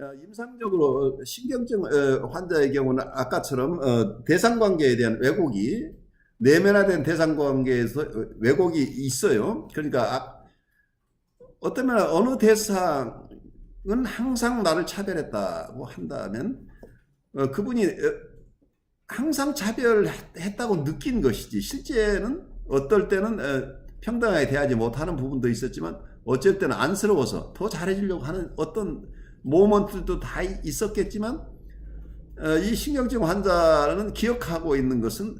어, 임상적으로 어, 신경증 어, 환자의 경우는 아까처럼 어, 대상 관계에 대한 왜곡이 내면화된 대상 관계에서 어, 왜곡이 있어요. 그러니까 아- 어쩌면 어느 대상은 항상 나를 차별했다고 한다면 어, 그분이 어, 항상 차별했다고 느낀 것이지 실제는 어떨 때는 어, 평등하게 대하지 못하는 부분도 있었지만 어쩔 때는 안쓰러워서 더 잘해주려고 하는 어떤 모먼트도 다 있었겠지만 어, 이 신경증 환자는 기억하고 있는 것은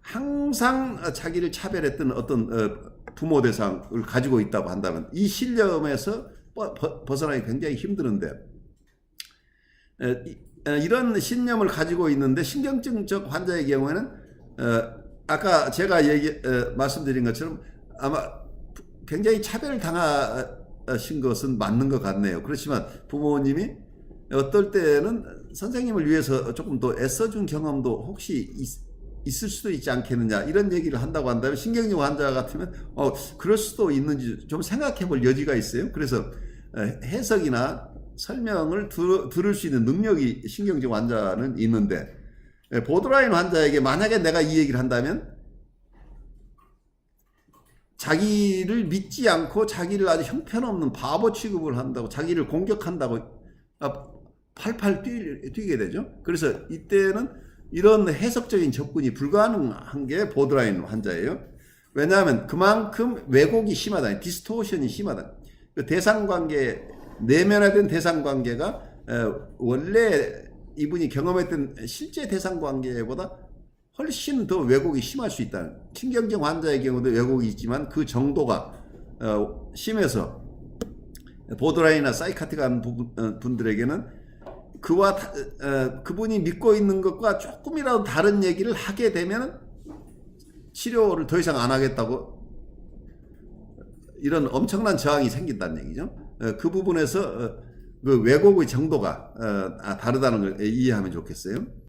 항상 자기를 차별했던 어떤 어, 부모 대상을 가지고 있다고 한다면 이 신념에서 벗어나기 굉장히 힘드는데 이런 신념을 가지고 있는데 신경증적 환자의 경우에는 어, 아까 제가 얘기 어, 말씀드린 것처럼 아마 굉장히 차별을 당하 신 것은 맞는 것 같네요. 그렇지만 부모님이 어떨 때는 선생님을 위해서 조금 더 애써준 경험도 혹시 있, 있을 수도 있지 않겠느냐 이런 얘기를 한다고 한다면 신경증 환자 같으면 어 그럴 수도 있는지 좀 생각해 볼 여지가 있어요. 그래서 어, 해석이나 설명을 들, 들을 수 있는 능력이 신경증 환자는 있는데 예, 보드라인 환자에게 만약에 내가 이 얘기를 한다면 자기를 믿지 않고 자기를 아주 형편없는 바보 취급을 한다고 자기를 공격한다고 아, 팔팔 뛰, 뛰게 되죠. 그래서 이때는 이런 해석적인 접근이 불가능한 게 보드라인 환자예요. 왜냐하면 그만큼 왜곡이 심하다, 디스토션이 심하다. 그 대상 관계 내면화된 대상 관계가 어, 원래 이분이 경험했던 실제 대상 관계보다 훨씬 더 왜곡이 심할 수 있다는 신경증 환자의 경우도 왜곡이 있지만 그 정도가 어, 심해서 보드라인이나 사이카틱한 어, 분들에게는 그와 다- 어, 그분이 믿고 있는 것과 조금이라도 다른 얘기를 하게 되면 치료를 더 이상 안 하겠다고 이런 엄청난 저항이 생긴다는 얘기죠. 어, 그 부분에서 어, 그 왜곡의 정도가 어, 아, 다르다는 걸 이해하면 좋겠어요.